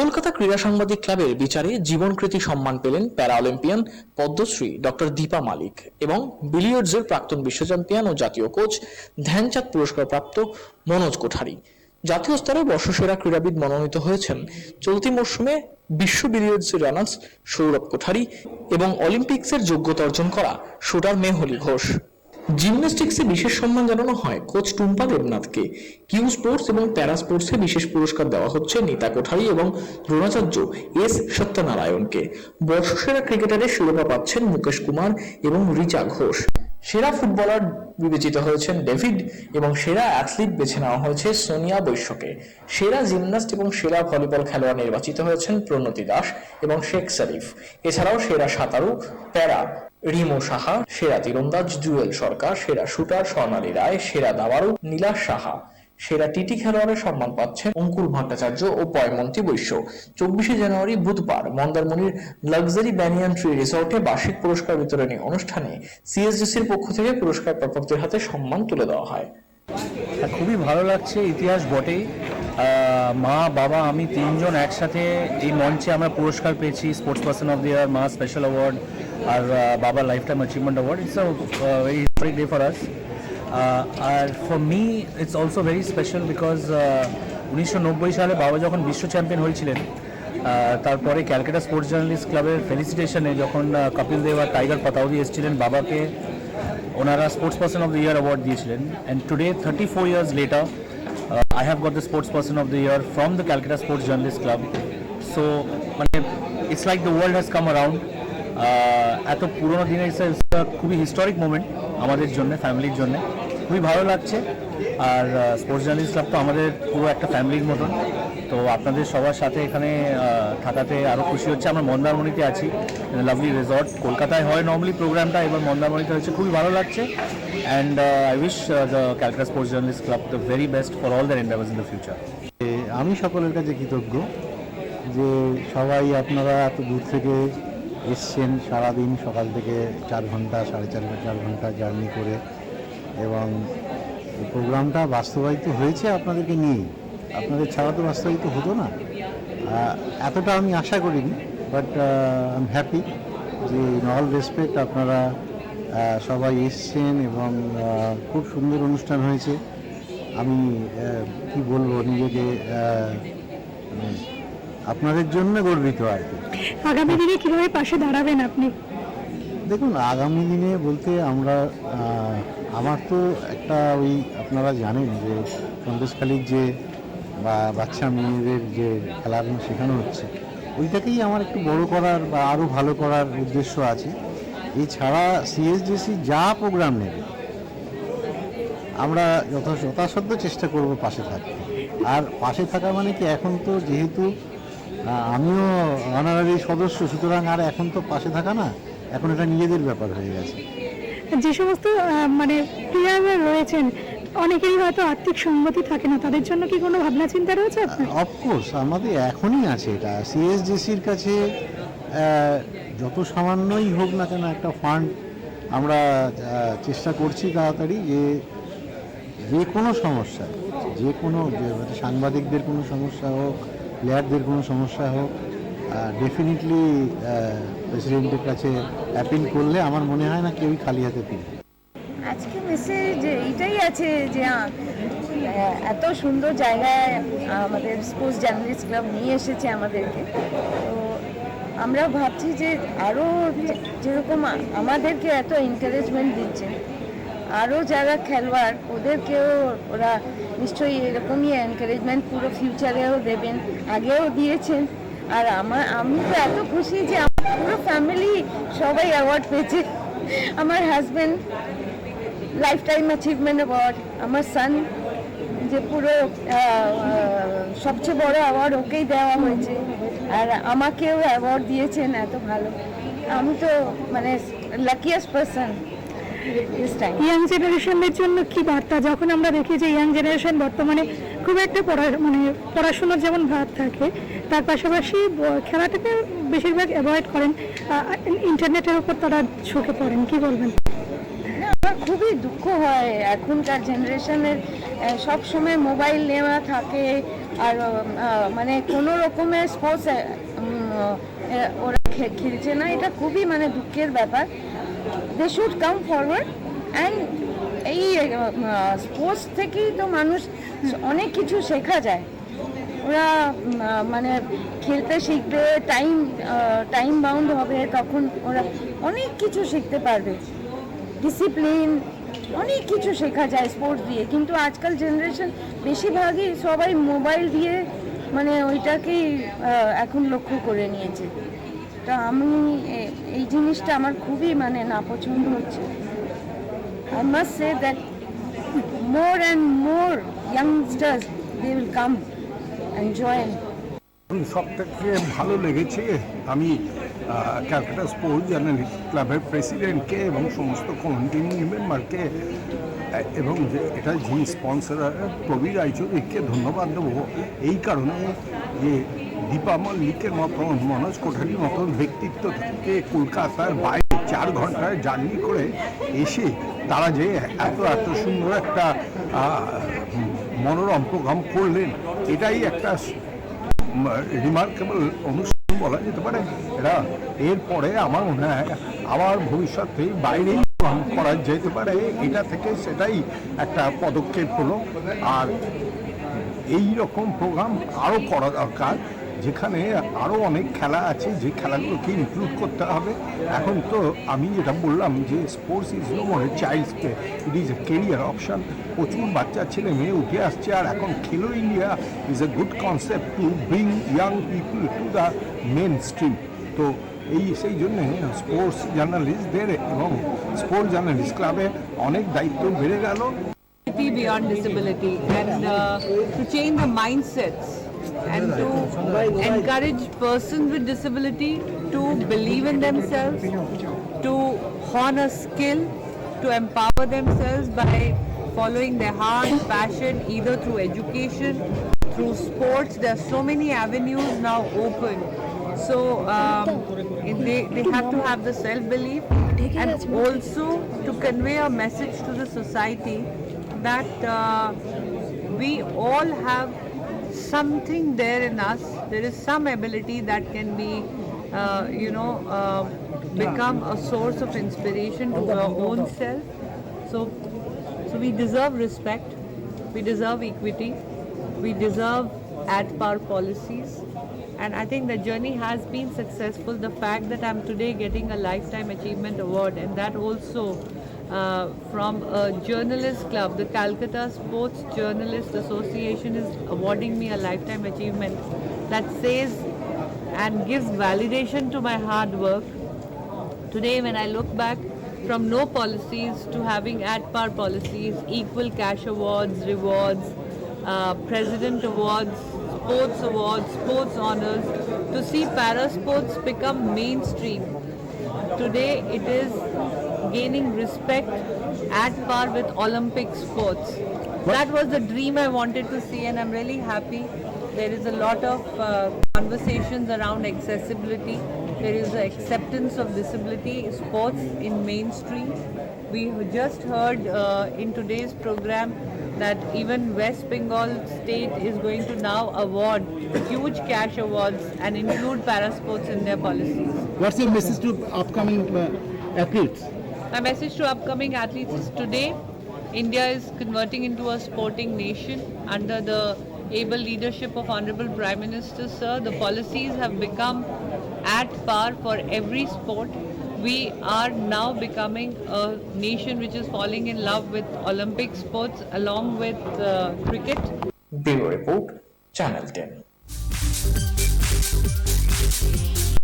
কলকাতা ক্রীড়া সাংবাদিক ক্লাবের বিচারে জীবনকৃতি সম্মান পেলেন para Olympian Padmashri doctor Deepa Malik এবং বিলিয়ার্ডসের প্রাক্তন বিশ্ব চ্যাম্পিয়ন ও জাতীয় কোচ ধ্যানচাঁদ পুরস্কার প্রাপ্ত মনোজ কোঠারি। জাতীয় স্তরে বর্ষসেরা ক্রীড়াবিদ মনোনীত হয়েছেন চলতি মরশুমে বিশ্ব বিলিয়ার্ডসের রানার্স সৌরভ কোঠারি এবং অলিম্পিক্সের যোগ্যতা অর্জন করা শুটার মেহলি ঘোষ। জিমন্যাস্টিক্সে বিশেষ সম্মান জানানো হয় কোচ টুম্পা দেবনাথকে। কিউ স্পোর্টস এবং প্যারা স্পোর্টসে বিশেষ পুরস্কার দেওয়া হচ্ছে নিতা কোঠারি এবং দ্রোণাচার্য এস সত্যনারায়ণকে। বর্ষসেরা ক্রিকেটারের শিরোপা পাচ্ছেন মুকেশ কুমার এবং রিচা ঘোষ। সেরা ফুটবলার বিবেচিত হয়েছেন ডেভিড এবং সেরা অ্যাথলিট বেছে নেওয়া হয়েছে সোনিয়া বৈশ্যকে। সেরা জিমন্যাস্ট এবং সেরা ভলিবল খেলোয়াড় নির্বাচিত হয়েছেন প্রণতি দাস এবং শেখ শরীফ। এছাড়াও সেরা সাঁতারু, প্যারা রিমো সাহা সেরা তীরন্দাজ জুয়েল সরকার সেরা শুটার স্বর্ণালী রায় সেরা দাবারু নীলাশ সাহা। সেরা টিটি খেলোয়াড়ের সম্মান পাচ্ছেন অঙ্কুর ভট্টাচার্য ও পয়মন্তী বৈশ্য। চব্বিশে জানুয়ারি বুধবার মন্দারমণির লাক্সারি ব্যানিয়ান ট্রি রিসর্টে বার্ষিক পুরস্কার বিতরণী অনুষ্ঠানে সিএসডিসির পক্ষ থেকে পুরস্কার প্রাপকদের হাতে সম্মান তুলে দেওয়া হয়। হ্যাঁ, খুবই ভালো লাগছে ইতিহাস বটেই। মা বাবা আমি তিনজন একসাথে এই মঞ্চে আমরা পুরস্কার পেয়েছি sports person of the year মা স্পেশাল অ্যাওয়ার্ড আর আহ, বাবা life time achievement award it's a very historic day for us R for me it's also very special because উনিশশো নব্বই সালে বাবা যখন বিশ্ব চ্যাম্পিয়ন হয়েছিলেন আহ, তারপরে ক্যালকাটা স্পোর্টস জার্নালিস্ট ক্লাবের ফেলিসিটেশনে যখন কপিল দেব আর টাইগার পাতাউদি এসেছিলেন বাবাকে ওনারা sports person of the year award দিয়েছিলেন। And today thirty four years later I have got the sports person of the year from the Calcutta sports journalist club so মানে it's like the world has come around এত পুরোনো দিনের খুবই historic moment আমাদের জন্য ফ্যামিলির জন্য। খুবই ভালো লাগছে। আর স্পোর্টস জার্নালিস্ট ক্লাব তো আমাদের পুরো একটা ফ্যামিলির মতন। তো আপনাদের সবার সাথে এখানে থাকাতে আরও খুশি হচ্ছে। আমরা মন্দারমণিতে আছি লাভলি রিসর্ট কলকাতায় হয় নর্মালি প্রোগ্রামটা এবার মন্দারমণিতে হচ্ছে। খুবই ভালো লাগছে। And I wish the Calcutta sports journalist club the very best for all their endeavours in the future আমি সকলের কাছে কৃতজ্ঞ যে সবাই আপনারা এত দূর থেকে এসছেন সারাদিন সকাল থেকে চার ঘণ্টা, সাড়ে চার চার ঘণ্টা জার্নি করে এবং প্রোগ্রামটা বাস্তবায়িত হয়েছে আপনাদেরকে নিয়েই। আপনাদের ছাড়া তো বাস্তবায়িত হতো না। এতটা আমি আশা করিনি বাট আই এম হ্যাপি যে ইন অল রেসপেক্ট আপনারা সবাই এসছেন এবং খুব সুন্দর অনুষ্ঠান হয়েছে। আমি কি বলব, নিজেকে মানে আপনাদের জন্য গর্বিত আর কি। আগামী দিনে কীভাবে পাশে দাঁড়াবেন আপনি? দেখুন আগামী দিনে বলতে আমরা আমার তো একটা ওই আপনারা জানেন যে সন্দেশখালির যে বা বাচ্চা মেয়েদের যে খেলাধুলা শেখানো হচ্ছে ওইটাকেই আমার একটু বড় করার বা আরও ভালো করার উদ্দেশ্য আছে। এছাড়া সিএসডিসি যা প্রোগ্রাম নেবে আমরা যথা যথাসাধ্য চেষ্টা করব পাশে থাকতে। আর পাশে থাকা মানে কি এখন তো যেহেতু আমিও অনারারি সদস্য সুতরাং আর এখন তো পাশে থাকা না এখন এটা নিজেদের ব্যাপার হয়ে গেছে। যে সমস্ত মানে প্লেয়াররা রয়েছেন অনেকেরই হয়তো আর্থিক সঙ্গতি থাকে না তাদের জন্য কি কোনো ভাবনা চিন্তা রয়েছে অফকোর্স আমাদের এখনই আছে এটা। সিএসডিসির কাছে যত সামান্যই হোক না কেন একটা ফান্ড আমরা চেষ্টা করছি তাড়াতাড়ি যে যে কোনো সমস্যা যে কোনো সাংবাদিকদের কোনো সমস্যা হোক প্লেয়ারদের কোনো সমস্যা হোক ডেফিনেটলি প্রেসিডেন্টের কাছে অ্যাপিল করলে আমার মনে হয় না কেউই খালি হাতে ফিরবে। আজকে মেসেজ এইটাই আছে যে এত সুন্দর জায়গায় আমাদের স্পোর্টস জার্নালিস্ট ক্লাব নিয়ে এসেছে আমাদেরকে। তো আমরা ভাবছি যে আরও যেরকম আমাদেরকে এত এনকারেজমেন্ট দিচ্ছে আরও যারা খেলোয়াড়, ওদেরকেও ওরা নিশ্চয়ই এরকমই এনকারেজমেন্ট পুরো ফিউচারেও দেবেন, আগেও দিয়েছেন। আর আমার, আমি তো এত খুশি যে আমার পুরো ফ্যামিলি সবাই অ্যাওয়ার্ড পেয়েছে। আমার husband life time achievement award আমার সান যে পুরো সবচেয়ে বড় অ্যাওয়ার্ড ওকেই দেওয়া হয়েছে। আর আমাকেও অ্যাওয়ার্ড দিয়েছেন, এত ভালো। আমি তো মানে লাকিয়েস্ট পার্সন ইয়াং জেনারেশনের জন্য কি বার্তা? যখন আমরা দেখি যে ইয়াং জেনারেশন বর্তমানে খুব একটা পড়া মানে পড়াশোনার যেমন ভাব থাকে তার পাশাপাশি খেলাটাকে বেশিরভাগ অ্যাভয়েড করেন। ইন্টারনেটের উপর তারা ঝুঁকে পড়েন। কি বলবেন? আমার খুবই দুঃখ হয় এখনকার জেনারেশনের সব সময় মোবাইল নেওয়া থাকে আর মানে কোনো রকমের স্পোর্টস ওরা খেলছে না। এটা খুবই মানে দুঃখের ব্যাপার। They should come forward and এই স্পোর্টস থেকেই তো মানুষ অনেক কিছু শেখা যায়। ওরা মানে খেলতে শিখবে টাইম টাইম বাউন্ড হবে, তখন ওরা অনেক কিছু শিখতে পারবে। ডিসিপ্লিন অনেক কিছু শেখা যায় স্পোর্টস দিয়ে। কিন্তু আজকাল জেনারেশন বেশিরভাগই সবাই মোবাইল দিয়ে মানে ওইটাকেই এখন লক্ষ্য করে নিয়েছে। তা আমি এই জিনিসটা আমার খুবই মানে না পছন্দ হচ্ছে। I must say that more and more youngsters they will come and join সব থেকে ভালো লেগেছে, আমি ক্যালকাটা স্পোর্টস জার্নালিস্ট ক্লাবের প্রেসিডেন্টকে এবং সমস্ত কন্টিনিউ মেম্বারকে এবং এটা যিনি স্পন্সর প্রবীর রায়চৌধুরীকে ধন্যবাদ দেবো। এই কারণে যে দীপা মল্লিকের মতন মনোজ কোঠারির মতন ব্যক্তিত্ব থেকে কলকাতার বাইরে চার ঘন্টায় জার্নি করে এসে তারা যে এত এত সুন্দর একটা মনোরম প্রোগ্রাম করলেন, এটাই একটা রিমার্কেবল অনুষ্ঠান বলা যেতে পারে। এটা এরপরে আমার মনে হয় আবার ভবিষ্যতে বাইরেই করা যেতে পারে, এটা থেকে সেটাই একটা পদক্ষেপ হলো। আর এই রকম প্রোগ্রাম আরও করা দরকার। যেখানে আরও অনেক খেলা আছে যে খেলাগুলোকে ইনক্লুড করতে হবে। এখন তো আমি যেটা বললাম যে sports is no more child's it is a career option প্রচুর বাচ্চা ছেলে মেয়ে উঠে আসছে আর এখন Khelo India is a good concept to bring young people to the mainstream তো এই সেই জন্যে স্পোর্টস জার্নালিস্টদের এবং স্পোর্টস জার্নালিস্ট ক্লাবে অনেক দায়িত্ব বেড়ে গেল। Beyond disability and uh, to change the mindsets and to encourage persons with disability to believe in themselves, to hone a skill, to empower themselves by following their heart, passion, either through education, through sports. There are so many avenues now open. So um, they, they have to have the self-belief and also to convey a message to the society that uh, we all have something there in us. There is some ability that can be, uh, you know, uh, become a source of inspiration to our own self. So, so we deserve respect. We deserve equity. We deserve at par policies. And I think the journey has been successful. The fact that I'm today getting a Lifetime Achievement Award, and that also uh, from a journalist club, the Calcutta Sports Journalist Association is awarding me a Lifetime Achievement that says and gives validation to my hard work. Today, when I look back from no policies to having at par policies, equal cash awards, rewards, uh, president awards, sports awards, sports honors, to see para sports become mainstream. Today, it is gaining respect at par with Olympic sports. That was the dream I wanted to see, and I'm really happy. There is a lot of uh, conversations around accessibility. There is the acceptance of disability sports in mainstream. We just heard uh, in today's program that even West Bengal state is going to now award huge cash awards and include para sports in their policies. What's your message to upcoming uh, athletes? My message to upcoming athletes is today India is converting into a sporting nation under the able leadership of Honorable Prime Minister Sir. The policies have become at par for every sport. We are now becoming a nation which is falling in love with Olympic sports along with uh, cricket. Bureau Report, Channel 10.